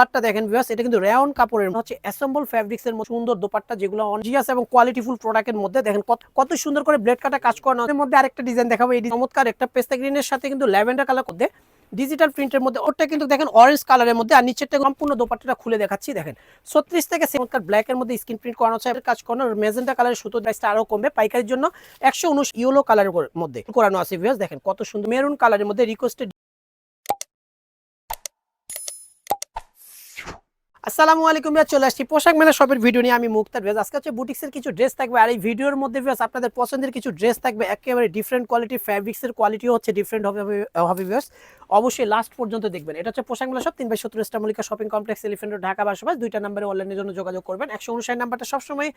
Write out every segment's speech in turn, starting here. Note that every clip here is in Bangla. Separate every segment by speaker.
Speaker 1: কালারটা দেখেন ভিউয়ার্স এটা কিন্তু রেয়ন কাপড়ের হচ্ছে অ্যাসেম্বল ফ্যাব্রিক্স এর সুন্দর দোপাট্টা যেগুলো অনজিয়াস এবং কোয়ালিটিফুল প্রোডাক্টের মধ্যে, দেখেন কত সুন্দর করে ব্লেড কাটা কাজ করানো এর মধ্যে আরেকটা ডিজাইন দেখাবো, এই চমৎকার একটা পেস্তা গ্রিনের সাথে কিন্তু ল্যাভেন্ডার কালার করতে ডিজিটাল প্রিন্টের মধ্যে ওটা কিন্তু দেখেন অরেঞ্জ কালারের মধ্যে, আর নিচেরটা সম্পূর্ণ দোপাট্টাটা খুলে দেখাচ্ছি, দেখেন। ছত্রিশ থেকে চমৎকার ব্ল্যাক এর মধ্যে স্ক্রিন প্রিন্ট করানো আছে কাজ করানো মেজেন্টা কালারের সুতো প্রাইসটা আরও কমবে, পাইকারির জন্য একশো উনিশ ইয়েলো কালারের মধ্যে করানো আছে ভিউয়ার্স দেখেন কত সুন্দর মেরুন কালারের মধ্যে রিকোয়েস্টেড আসসালামু আলাইকুম ভাইয়া, চলে আসছি পোশাক মেলা শপের ভিডিও নিয়ে। আমি মুক্তার ভেজ আজকে হচ্ছে বুটিক্সের কিছু ড্রেস থাকবে। আর এই ভিডিওর মধ্যে ভিউয়ার্স আপনাদের পছন্দের কিছু ড্রেস থাকবে। একেবারে ডিফারেন্ট কোয়ালিটি ফ্যাব্রিক্সের কোয়ালিটিও হচ্ছে ডিফারেন্ট হবে হবে ভিউয়ার্স অবশ্যই লাস্ট পর্যন্ত দেখবেন। এটা হচ্ছে পোশাক মেলা শপ তিন বাই সত্তর ইস্টামলিকা শপিং কমপ্লেক্স এলিফেন্ট ঢাকা বাসবাস। দুইটা নাম্বারে অনলাইনের জন্য যোগাযোগ করবেন। একশো উনষাট নাম্বারটা সবসময়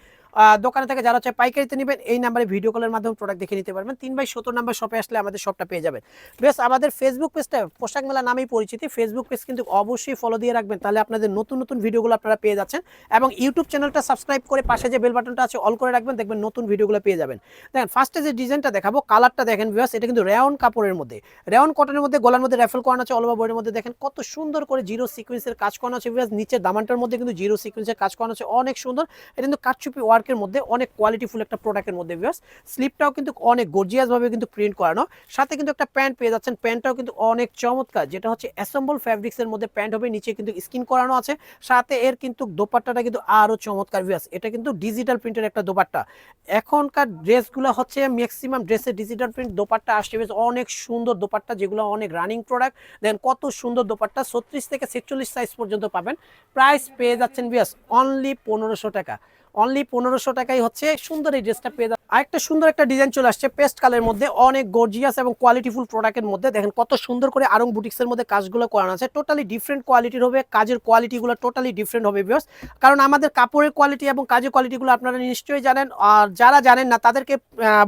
Speaker 1: দোকানে থেকে যারা হচ্ছে পাইকারিতে নেবেন, এই নাম্বারে ভিডিও কলের মাধ্যমে প্রোডাক্ট দেখে নিতে পারবেন। তিন বাই সত্তর নাম্বার শপে আসলে আমাদের শপটা পেয়ে যাবেন। বেশ, আমাদের ফেসবুক পেজটা পোশাক মেলা নামেই পরিচিতি। ফেসবুক পেজ কিন্তু অবশ্যই ফলো দিয়ে রাখবেন। তাহলে আপনাদের নতুন নতুন ভিডিওগুলো আপনারা পেয়ে যাচ্ছেন এবং ইউটিউব চ্যানেলটা সাবস্ক্রাইব করে পাশে যে বেল বাটনটা আছে, অল করে রাখবেন, দেখবেন নতুন ভিডিওগুলো পেয়ে যাবেন। দেখেন ফার্স্টে যে ডিজাইনটা দেখাবো কালারটা দেখেন ভিউয়ার্স এটা কিন্তু রেয়ন কাপড়ের মধ্যে। রেয়ন কটনের মধ্যে, গলার মধ্যে র্যাফেল করানো আছে অলবা বইয়ের মধ্যে। দেখেন, কত সুন্দর করে জিরো সিকোয়েন্সের কাজ করানো আছে ভিউয়ার্স নিচের দামানটার মধ্যে কিন্তু জিরো সিকোয়েন্সের কাজ করানো আছে, অনেক সুন্দর। এটা কিন্তু কাটচুপি ওয়ার্কের মধ্যে, অনেক কোয়ালিটিফুল একটা প্রোডাক্টের মধ্যে ভিউয়ার্স স্লিপটাও কিন্তু অনেক গর্জিয়াসভাবে কিন্তু প্রিন্ট করানো। সাথে কিন্তু একটা প্যান্ট পেয়ে যাচ্ছেন। প্যান্টটাও কিন্তু অনেক চমৎকার, যেটা হচ্ছে অ্যাসেম্বল ফ্যাব্রিক্সের মধ্যে প্যান্ট হবে, নিচে কিন্তু স্কিন করানো আছে। সাথে এর কিন্তু দোপাট্টাটা কিন্তু আরও চমৎকার ভিউয়ার্স এটা কিন্তু ডিজিটাল প্রিন্টের একটা দোপাট্টা। এখনকার ড্রেসগুলো হচ্ছে ম্যাক্সিমাম ড্রেসে ডিজিটাল প্রিন্ট দোপাট্টা আসছে, বেশ অনেক সুন্দর দোপাট্টা, যেগুলো অনেক রানিং প্রোডাক্ট দেন কত সুন্দর দোপাট্টা, ছত্রিশ থেকে ছেচল্লিশ সাইজ পর্যন্ত পাবেন। প্রাইস পেয়ে যাচ্ছেন বিয়াস অনলি পনেরোশো টাকা। অনলি পনেরোশো টাকাই হচ্ছে সুন্দর এই ড্রেসটা পেয়ে যাচ্ছে আরেকটা সুন্দর একটা ডিজাইন চলে আসছে পেস্ট কালের মধ্যে। অনেক গর্জিয়াস এবং কোয়ালিটিফুল প্রোডাক্টের মধ্যে। দেখেন কত সুন্দর করে আরং বুটিক্সের মধ্যে কাজগুলো করানো আছে। টোটালি ডিফারেন্ট কোয়ালিটির হবে। কাজের কোয়ালিটিগুলো টোটালি ডিফারেন্ট হবে বিয়স কারণ আমাদের কাপড়ের কোয়ালিটি এবং কাজের কোয়ালিটিগুলো আপনারা নিশ্চয়ই জানেন। আর যারা জানেন না, তাদেরকে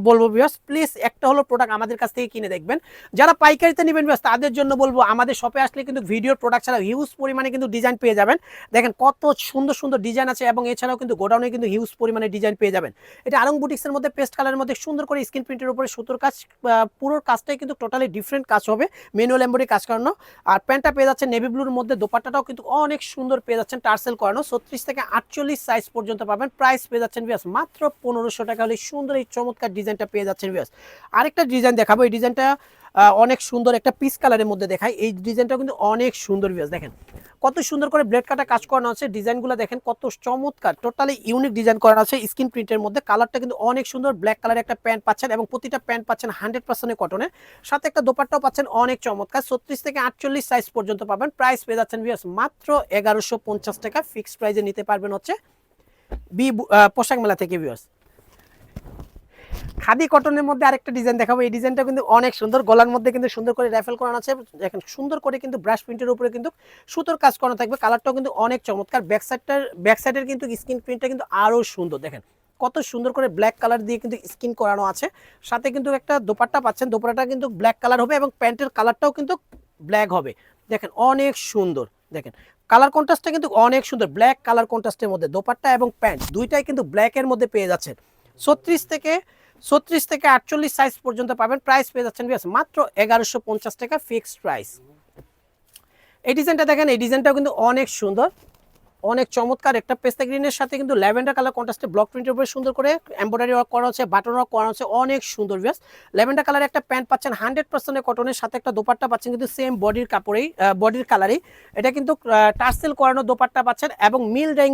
Speaker 1: বলব বিয়স প্লিজ একটা হলো প্রোডাক্ট আমাদের কাছ থেকে কিনে দেখবেন। যারা পাইকারিতে নেবেন বিয়স তাদের জন্য বলব, আমাদের শপে আসলে কিন্তু ভিডিওর প্রোডাক্ট ছাড়া হিউজ পরিমাণে কিন্তু ডিজাইন পেয়ে যাবেন। দেখেন কত সুন্দর সুন্দর ডিজাইন আছে এবং এছাড়াও কিন্তু গোডাউনে কিন্তু হিউজ পরিমাণে ডিজাইন পেয়ে যাবেন। এটা আরং বুটিক্সের মধ্যে পেস্ট কালারের মধ্যে সুন্দর করে স্ক্রিন প্রিন্টের উপরে সুতোর কাজ পুরো কাজটাই কিন্তু টোটালি ডিফারেন্ট কাজ হবে। ম্যানুয়াল এম্বয়ডারি কাজ করানো। আর প্যান্টটা পেয়ে যাচ্ছে নেভি ব্লুর মধ্যে, দোপাট্টাটাও কিন্তু অনেক সুন্দর পেয়ে যাচ্ছেন টার্সেল করানো। ছত্রিশ থেকে আটচল্লিশ সাইজ পর্যন্ত পাবেন। প্রাইস পেয়ে যাচ্ছেন বিয়াস মাত্র পনেরোশো টাকা হলে সুন্দর এই চমৎকার ডিজাইনটা পেয়ে যাচ্ছেন বিয়াস আরেকটা ডিজাইন দেখাবো। এই ডিজাইনটা অনেক সুন্দর একটা পিস কালারের মধ্যে দেখাই এই ডিজাইনটা কিন্তু অনেক সুন্দর বিয়াস দেখেন। কত সুন্দর করে ব্লেড কাটা কাজ করানো আছে। ডিজাইনগুলো দেখেন, কত চমৎকার। টোটালি ইউনিক ডিজাইন করানো আছে স্ক্রিন প্রিন্টের মধ্যে। কালারটা কিন্তু অনেক সুন্দর। ব্ল্যাক কালারের একটা প্যান্ট পাচ্ছেন এবং প্রতিটা প্যান্ট পাচ্ছেন হান্ড্রেড পার্সেন্টের কটনের সাথে একটা দোপাট্টাও পাচ্ছেন, অনেক চমৎকার। ছত্রিশ থেকে আটচল্লিশ সাইজ পর্যন্ত পাবেন। প্রাইস পেয়ে যাচ্ছেন বিয়াস মাত্র এগারোশো টাকা। ফিক্সড প্রাইসে নিতে পারবেন হচ্ছে বি পোশাক মেলা থেকে বিয়াস খাদি কটনের মধ্যে আরেকটা ডিজাইন দেখাবো। এই ডিজাইনটা কিন্তু অনেক সুন্দর। গলার মধ্যে কিন্তু সুন্দর করে র্যাফেল করানো আছে। দেখেন সুন্দর করে কিন্তু ব্রাশ প্রিন্টের উপরে কিন্তু সুতোর কাজ করানো থাকবে। কালারটাও কিন্তু অনেক চমৎকার। ব্যাক সাইডটার ব্যাক সাইডের কিন্তু স্কিন প্রিন্টটা কিন্তু আরও সুন্দর। দেখেন, কত সুন্দর করে ব্ল্যাক কালার দিয়ে কিন্তু স্কিন করানো আছে। সাথে কিন্তু একটা দোপাট্টা পাচ্ছেন। দোপাট্টাটা কিন্তু ব্ল্যাক কালার হবে এবং প্যান্টের কালারটাও কিন্তু ব্ল্যাক হবে। দেখেন, অনেক সুন্দর। দেখেন কালার কন্ট্রাস্টটা কিন্তু অনেক সুন্দর। ব্ল্যাক কালার কন্ট্রাস্টের মধ্যে দোপাট্টা এবং প্যান্ট দুইটাই কিন্তু ব্ল্যাকের মধ্যে পেয়ে যাচ্ছেন। ছত্রিশ থেকে ছত্রিশ থেকে আটচল্লিশ সাইজ পর্যন্ত পাবেন। প্রাইস পেয়ে যাচ্ছেন বিয়াস মাত্র এগারোশো পঞ্চাশ টাকা ফিক্সড প্রাইস এই ডিজাইনটা দেখেন, এই ডিজাইনটাও কিন্তু অনেক সুন্দর। অনেক চমৎকার একটা পেস্তা গ্রিনের সাথে কিন্তু ল্যাভেন্ডার কালার কন্ট্রাস্টে ব্লক প্রিন্টের উপরে সুন্দর করে এমব্রয়ডারি ওয়ার্ক করা হচ্ছে বাটন ওয়ার্ক করা হচ্ছে, অনেক সুন্দর বিয়াস ল্যাভেন্ডার কালার একটা প্যান্ট পাচ্ছেন হান্ড্রেড পার্সেন্টের কটনের সাথে একটা দোপাট্টা পাচ্ছেন কিন্তু সেম বডির কাপড়েই বডির কালারেই এটা কিন্তু টার্সেল করানো দোপাট্টা পাচ্ছেন এবং মিল ড্যাং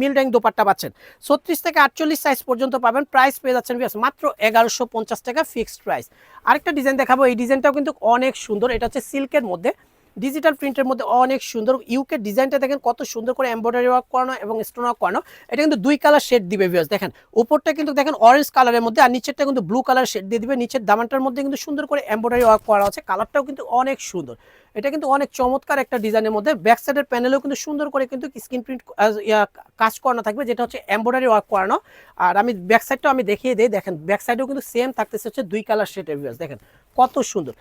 Speaker 1: মিল ড্যাং দোপাট্টা পাচ্ছেন। ছত্রিশ থেকে আটচল্লিশ সাইজ পর্যন্ত পাবেন প্রাইস পেয়ে যাচ্ছেন বিয়াস মাত্র এগারোশো টাকা ফিক্সড প্রাইস আরেকটা ডিজাইন দেখাবো, এই ডিজাইনটাও কিন্তু অনেক সুন্দর, এটা হচ্ছে সিল্কের মধ্যে। ডিজিটাল প্রিন্টের মধ্যে অনেক সুন্দর ইউকে ডিজাইনটা দেখেন কত সুন্দর করে এমব্রয়ডারি ওয়ার্ক করানো এবং স্টোন ওয়ার্ক করানো। এটা কিন্তু দুই কালার শেড দিবে ভিউয়ার্স দেখেন। উপরটা কিন্তু দেখেন অরেঞ্জ কালারের মধ্যে আর নিচেরটা কিন্তু ব্লু কালার শেড দিয়ে দিবে। নিচের দামানটার মধ্যে কিন্তু সুন্দর করে এমব্রয়ডারি ওয়ার্ক করা আছে। কালারটাও কিন্তু অনেক সুন্দর। এটা কিন্তু অনেক চমৎকার একটা ডিজাইনের মধ্যে। ব্যাক সাইডের প্যানেলেও কিন্তু সুন্দর করে কিন্তু স্ক্রিন প্রিন্ট কাজ করানো থাকবে, যেটা হচ্ছে এমব্রয়ডারি ওয়ার্ক করানো। আর আমি ব্যাক সাইডটাও আমি দেখিয়ে দিই। দেখেন ব্যাক সাইডেও কিন্তু সেম থাকতেছে হচ্ছে দুই কালার শেডের ভিউয়ার্স দেখেন। কত সুন্দর।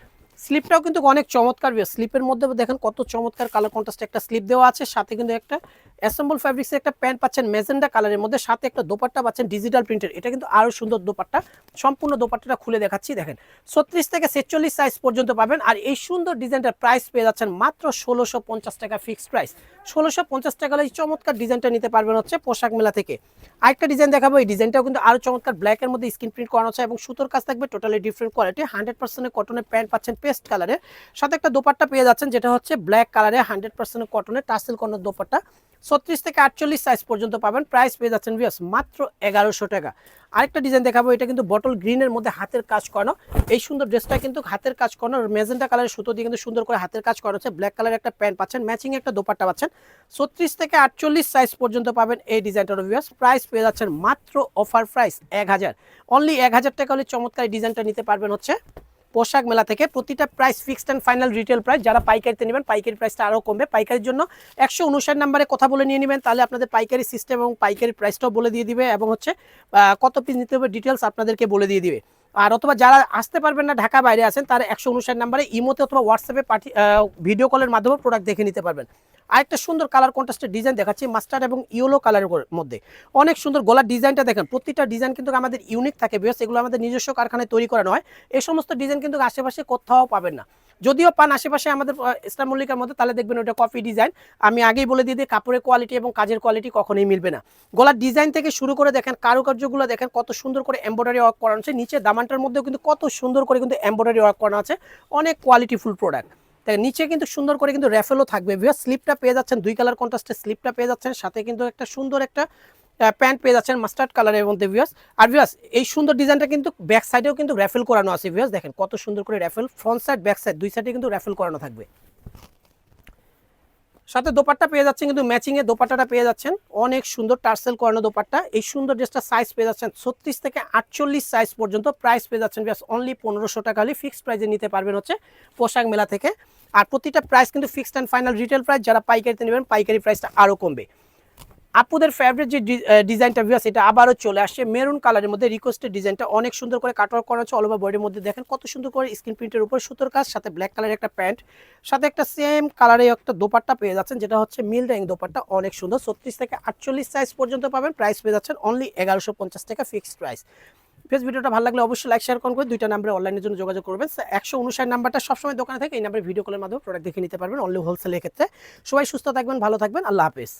Speaker 1: স্লিপটাও কিন্তু অনেক চমৎকার স্লিপের মধ্যে দেখেন কত চমৎকার কালার কন্ট্রাস্টে একটা স্লিপ দেওয়া আছে, সাথে কিন্তু একটা অ্যাসেম্বল ফ্যাব্রিক্সের একটা প্যান্ট পাচ্ছেন মেজেন্ডা কালারের মধ্যে, সাথে একটা দোপাট্টা পাচ্ছেন ডিজিটাল প্রিন্টের এটা কিন্তু আরও সুন্দর দোপাট্টা। সম্পূর্ণ দোপাট্টাটা খুলে দেখাচ্ছি, দেখেন। ছত্রিশ থেকে ছেচল্লিশ সাইজ পর্যন্ত পাবেন, আর এই সুন্দর ডিজাইনটার প্রাইস পেয়ে যাচ্ছেন মাত্র ষোলোশো পঞ্চাশ টাকা ফিক্সড প্রাইস ষোলোশো পঞ্চাশ টাকা এই চমৎকার ডিজাইনটা নিতে পারবেন হচ্ছে পোশাক মেলা থেকে। আরেকটা ডিজাইন দেখাবো, এই ডিজাইনটাও কিন্তু আরও চমৎকার ব্ল্যাকের মধ্যে স্ক্রিন প্রিন্ট করানো আছে, এবং সুতোর কাজ থাকবে টোটালি ডিফারেন্ট কোয়ালিটি হান্ড্রেড পার্সেন্টের কটনের প্যান্ট পাচ্ছেন পেস্ট কালারের সাথে একটা দোপাট্টা পেয়ে যাচ্ছেন, যেটা হচ্ছে ব্ল্যাক কালারে হান্ড্রেড পার্সেন্ট কটনের টাসেল কর্নার দোপাট্টা। ছত্রিশ থেকে আটচল্লিশ সাইজ পর্যন্ত পাবেন। প্রাইস পেয়ে যাচ্ছেন ভিয়াস মাত্র এগারোশো টাকা। আরেকটা ডিজাইন দেখাবো, এটা কিন্তু বটল গ্রিনের মধ্যে হাতের কাজ করানো। এই সুন্দর ড্রেসটা কিন্তু হাতের কাজ করানো মেজেন্টা কালারের সুতো দিয়ে কিন্তু সুন্দর করে হাতের কাজ করা হচ্ছে। ব্ল্যাক কালারের একটা প্যান্ট পাচ্ছেন ম্যাচিং একটা দোপাট্টা পাচ্ছেন। ছত্রিশ থেকে আটচল্লিশ সাইজ পর্যন্ত পাবেন এই ডিজাইনটার ভিউয়ার্স প্রাইস পেয়ে যাচ্ছেন মাত্র অফার প্রাইস এক হাজার। অনলি এক হাজার টাকা হলে চমৎকার ডিজাইনটা নিতে পারবেন হচ্ছে পোশাক মেলা থেকে প্রতিটা price fixed and final retail price যারা পাইকারিতে নেবেন, পাইকারি প্রাইসটা আরও কমবে। পাইকারির জন্য একশো উনষাট নাম্বারে কথা বলে নিয়ে নেবেন, তাহলে আপনাদের পাইকারি সিস্টেম এবং পাইকারি প্রাইসটাও বলে দিয়ে দিবে এবং হচ্ছে কত পিস নিতে হবে ডিটেলস আপনাদেরকে বলে দিয়ে দিবে। আর অথবা যারা আসতে পারবেন না, ঢাকা বাইরে আছেন, তারা একশো উনষাট নাম্বারে ইমোতে অথবা হোয়াটসঅ্যাপে পাঠি ভিডিও কলের মাধ্যমে প্রোডাক্ট দেখে নিতে পারবেন। আরেকটা সুন্দর কালার কন্ট্রাস্টের ডিজাইন দেখাচ্ছি মাস্টার্ড এবং ইয়েলো কালারের মধ্যে। অনেক সুন্দর গলার ডিজাইনটা দেখেন, প্রতিটা ডিজাইন কিন্তু আমাদের ইউনিক থাকে বেশ এগুলো আমাদের নিজস্ব কারখানায় তৈরি করা নয় এই সমস্ত ডিজাইন কিন্তু আশেপাশে কোথাও পাবেন না। যদিও পান আশেপাশে আমাদের ইসলাম মল্লিকার মধ্যে, তাহলে দেখবেন ওটা কপি ডিজাইন আমি আগেই বলে দিয়ে দিই, কাপড়ের কোয়ালিটি এবং কাজের কোয়ালিটি কখনোই মিলবে না। গলার ডিজাইন থেকে শুরু করে দেখেন, কারুকার্যগুলো দেখেন, কত সুন্দর করে এমব্রয়ডারি ওয়ার্ক করানো আছে। নিচে দামানটার মধ্যেও কিন্তু কত সুন্দর করে কিন্তু এমব্রয়ডারি ওয়ার্ক করানো আছে। অনেক কোয়ালিটিফুল প্রোডাক্ট তাই নিচে কিন্তু সুন্দর করে কিন্তু র্যাফেলও থাকবে। ভিউয়ার স্লিপটা পেয়ে যাচ্ছেন, দুই কালার কন্ট্রাস্টের স্লিপটা পেয়ে যাচ্ছেন। সাথে কিন্তু একটা সুন্দর একটা প্যান্ট পেয়ে যাচ্ছেন মাস্টার্ড কালারের মধ্যে ভিউয়ার্স আর ভিউয়ার্স এই সুন্দর ডিজাইনটা কিন্তু ব্যাক সাইডেও কিন্তু র্যাফেল করানো আছে ভিউয়ার্স দেখেন কত সুন্দর করে ruffle front side back side দুই সাইডে কিন্তু র্যাফেল করানো থাকবে। সাথে দোপাট্টা পেয়ে যাচ্ছেন কিন্তু ম্যাচিং এ, দোপাট্টাটা পেয়ে যাচ্ছেন। অনেক সুন্দর টার্সেল করানো দোপাট্টা। এই সুন্দর ড্রেসটা সাইজ পেয়ে যাচ্ছেন ছত্রিশ থেকে আটচল্লিশ সাইজ পর্যন্ত। প্রাইস পেয়ে যাচ্ছেন ব্যাস অনলি পনেরোশো টাকা হলে ফিক্সড প্রাইসে নিতে পারবেন হচ্ছে পোশাক মেলা থেকে। আর প্রতিটা প্রাইস কিন্তু fixed and final retail price যারা পাইকারিতে নেবেন, পাইকারি প্রাইসটা আরও কমবে। আপুদের ফেভারিট যে ডিজাইনটা ভিউয়ার্স এটা আবারও চলে আসছে। মেরুন কালারের মধ্যে রিকোয়েস্টের ডিজাইনটা অনেক সুন্দর করে কাটওয়ার্ক করা হচ্ছে অল ওভার বডির মধ্যে। দেখেন কত সুন্দর করে স্ক্রিন প্রিন্টের উপর সুতোর কাজ, সাথে ব্ল্যাক কালারের একটা প্যান্ট, সাথে একটা সেম কালারের একটা দোপাট্টা পেয়ে যাচ্ছেন, যেটা হচ্ছে মিল ডাইং দোপাট্টা, অনেক সুন্দর। ছত্রিশ থেকে আটচল্লিশ সাইজ পর্যন্ত পাবেন প্রাইস পেয়ে যাচ্ছেন অনলি এগারোশো পঞ্চাশ টাকা ফিক্সড প্রাইস ফেস ভিডিওটা ভালো লাগলে অবশ্যই লাইক শেয়ার করুন করে দুইটা নাম্বারে অনলাইনের জন্য যোগাযোগ করবেন। একশো উনষাট নাম্বারটা সবসময় দোকানে থাকে, এই নাম্বারে ভিডিও কলের মাধ্যমে প্রোডাক্ট দেখে নিতে পারবেন অনলি হোলসেলের ক্ষেত্রে। সবাই সুস্থ থাকবেন, ভালো থাকবেন, আল্লাহ হাফেজ।